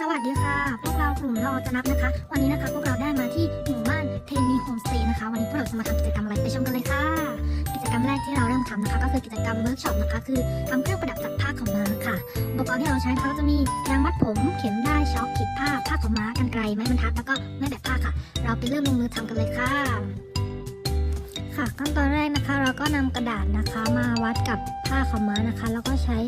สวัสดีค่ะ พวกเรากลุ่มเราจะนับนะคะ วันนี้นะคะพวกเราได้มาที่หมู่บ้านเทนีโฮมสเตย์นะคะ วันนี้พวกเราจะมาทำกิจกรรมอะไรไปชมกันเลยค่ะ กิจกรรมแรกที่เราเริ่มทำนะคะ ก็คือกิจกรรมเวิร์กช็อปนะคะ คือทำเครื่องประดับจากผ้าขาวม้าค่ะอุปกรณ์ที่เราใช้เขาจะมียางมัดผมเข็มได้ช็อคขีดผ้าผ้าขาวม้ากันไกรไม้บรรทัดแล้วก็ไม้แบบผ้าค่ะ เราไปเริ่มลงมือทำกันเลยค่ะ ค่ะขั้นตอนแรกนะคะ เราก็นำกระดาษนะคะ มาวัดกับผ้าขาวม้านะคะ แล้วก็ใช้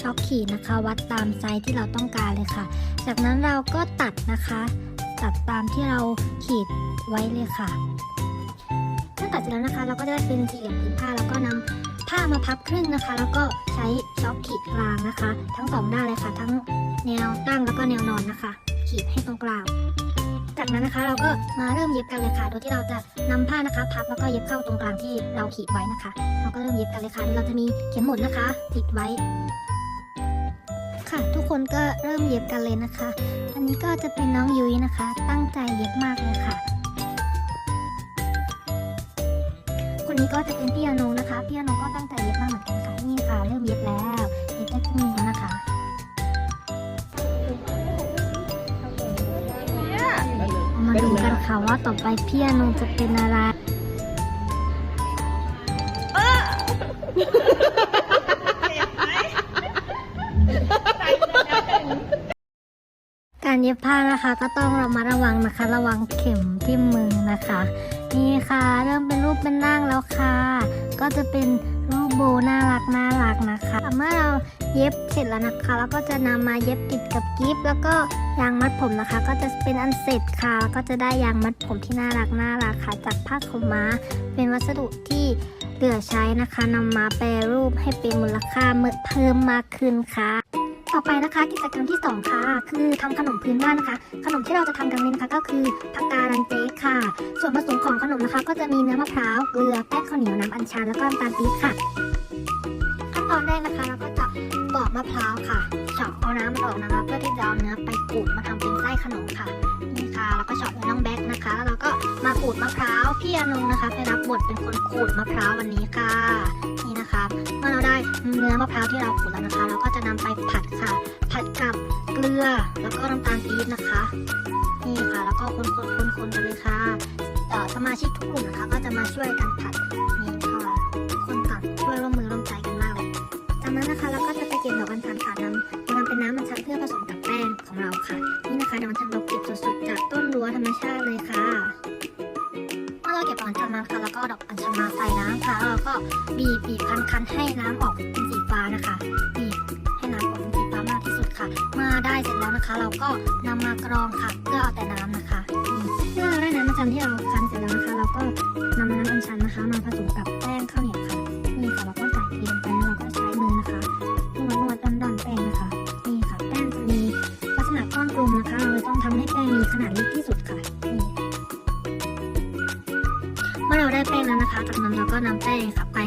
ช็อคขีดนะคะ วัดตามไซส์ที่เราต้องการเลยค่ะ จากนั้นเราก็ตัดนะคะ ตัดตามที่เราขีดไว้เลยค่ะเมื่อตัดเสร็จแล้วนะคะ เราก็จะได้เป็นสี่เหลี่ยมผืนผ้าแล้วก็นำผ้ามาพับครึ่งนะคะ แล้วก็ใช้ช็อคขีดกลางนะคะ ทั้งสองด้านเลยค่ะ ทั้งแนวตั้งแล้วก็แนวนอนนะคะ ขีดให้ตรงกลาง จากนั้นนะคะ เราก็มาเริ่มเย็บกันเลยค่ะ โดยที่เราจะนำผ้านะคะ พับแล้วก็เย็บเข้าตรงกลางที่เราขีดไว้นะคะ เราก็เริ่มเย็บกันเลยค่ะโดยเราจะมีเข็มหมุดนะคะ ติดไว้ ค่ะ ทุกคนก็เริ่มเย็บกันเลยนะคะ อันนี้ก็จะเป็นน้องยุ้ยนะคะ ตั้งใจเย็บมากเลยค่ะคนนี้ก็จะเป็นพี่อโนนะคะพี่อโนก็ตั้งใจเย็บมากเหมือนกันค่ะนี่ค่ะ เริ่มเย็บแล้วเย็บได้ครึ่งหนึงแล้วนะคะ ค่ะว่าต่อไปพี่อโนจะเป็นอะไรการเย็บผ้านะคะก็ต้องระมัดระวังนะคะ ระวังเข็มที่มือนะคะ นี่ค่ะ เริ่มเป็นรูปเป็นร่างแล้วค่ะ ก็จะเป็น รูปโบน่ารักน่ารักนะคะเมื่อเราเย็บเสร็จแล้วนะคะเราก็จะนำมาเย็บติดกับกิ๊บแล้วก็ยางมัดผมนะคะ ก็จะเป็นอันเสร็จค่ะแล้วก็จะได้ยางมัดผมที่น่ารักน่ารักค่ะจากผ้าขาวม้า เป็นวัสดุที่เหลือใช้นะคะนำมาแปรรูปให้เป็นมูลค่าเพิ่มมากขึ้นค่ะ ต่อไปนะคะกิจกรรมที่ 2 ค่ะ คือทำขนมพื้นบ้านนะคะ ขนมที่เราจะทำกันนี้นะคะ ก็คือผักการันเจกค่ะ ส่วนผสมของขนมนะคะ ก็จะมีเนื้อมะพร้าวเกลือแป้งข้าวเหนียวน้ำอัญชันแล้วก็น้ำตาลปี๊บค่ะขั้นตอนแรกนะคะเราก็จะปอกมะพร้าวค่ะเฉาะเอาน้ำมันออกนะคะ เพื่อที่จะเอาเนื้อไปขูดมาทำเป็นไส้ขนมค่ะนี่ค่ะแล้วก็เฉาะเนื้อน้องแบ็คนะคะ แล้วเราก็มาขูดมะพร้าวพี่อนงนะคะไปรับบทเป็นคนขูดมะพร้าววันนี้ค่ะ นี่นะคะ เนื้อมะพร้าวที่เราขูดแล้วนะคะ เราก็จะนำไปผัดค่ะ ผัดกับเกลือแล้วก็น้ำตาลปี๊บนะคะ นี่ค่ะ แล้วก็คนคนคนคนกันเลยค่ะเอ่อสมาชิกทุกกลุ่มนะคะ ก็จะมาช่วยกันผัดนี่ค่ะคนตัดช่วยร่วมมือร่วมใจกันมากเลยจากนั้นนะคะเราก็จะไปเก็บดอกอัญชันค่ะนำนำเป็นน้ำอัญชันเพื่อผสมกับแป้งของเราค่ะ นี่นะคะดอกอัญชันเราเก็บสดๆจากต้นรั้วธรรมชาติเลยค่ะ เมื่อเราเก็บอกอัญชันมาค่ะแล้วก็ดอกอัญชันมาใส่น้ำค่ะแล้วเราก็บีบบีบคันคันให้น้ำออกเป็นสีฟ้านะคะบีบให้น้ำออกเป็นสีฟ้ามากที่สุดค่ะ เมื่อได้เสร็จแล้วนะคะ เราก็นำมากรองค่ะเพื่อเอาแต่น้ำนะคะมีเมื่อเราได้น้ำอัญชันที่เราคันเสร็จแล้วนะคะ เราก็นำน้ำอัญชันนะคะ มาผสมกับแป้งข้าวเหนียวค่ะนี่ค่ะเราก็ใส่เทลงไปแล้วเราก็ใช้มือนะคะนวดนวดดันดันแป้งนะคะนี่ค่ะแป้งจะมีลักษณะก้อนกลมนะคะเราต้องทำให้แป้งมีขนาดเล็กที่สุดค่ะนี่ นะคะ จากนั้นเราก็นำแป้งค่ะไป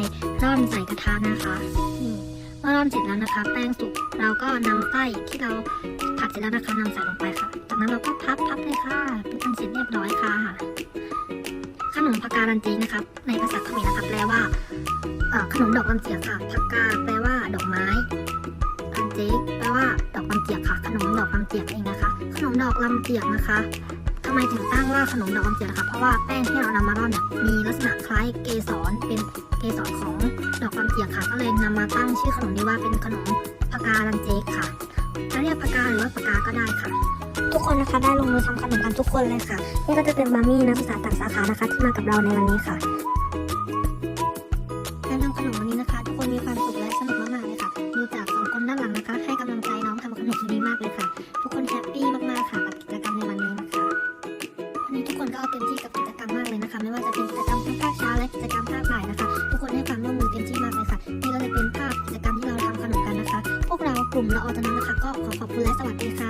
ร่อนใส่กระทะนะคะนี่เมื่อร่อนเสร็จแล้วนะคะ แป้งสุกเราก็นำไส้ที่เราผัดเสร็จแล้วนะคะนำใส่ลงไปค่ะ จากนั้นเราก็พับพับเลยค่ะเป็นอันเสร็จเรียบร้อยค่ะ ขนมผัการันจีนะคะ ในภาษาเขมรนะคะแปลว่าขนมดอกลำเจียกค่ะผักกาแปลว่าดอกไม้อันเจกแปลว่าดอกลำเจียกค่ะ ขนมดอกลำเจียกเองนะคะ ขนมดอกลำเจียกนะคะำไมถึงตั้งว่าขนมดอกลำเจียกนะคะเพราะว่าแป้งที่เรานำมาร่อนเนี่ยมีลักษณะคล้ายเกสรเป็นเกสรของดอกลำเจียกค่ะ ก็เลยนำมาตั้งชื่อขนมนี้ว่าเป็นขนมปากการันเจกค่ะจะเรียกปากาหรือว่าปากาก็ได้ค่ะ ทุกคนนะคะได้ลงมือทำขนมกันทุกคนเลยค่ะนี่ก็จะเป็นมามี่นักศึกษาต่างสาขานะคะที่มากับเราในวันนี้ค่ะ ไม่ว่าจะเป็นกิจกรรมทั้งภาคเช้าและกิจกรรมภาคบ่ายนะคะ ทุกคนให้ความร่วมมือเต็มที่มากเลยค่ะ นี่ก็เลยเป็นภาพกิจกรรมที่เราทำขนมกันนะคะ พวกเรากลุ่มเราออนนั้นนะคะ ก็ขอขอบคุณและสวัสดีค่ะ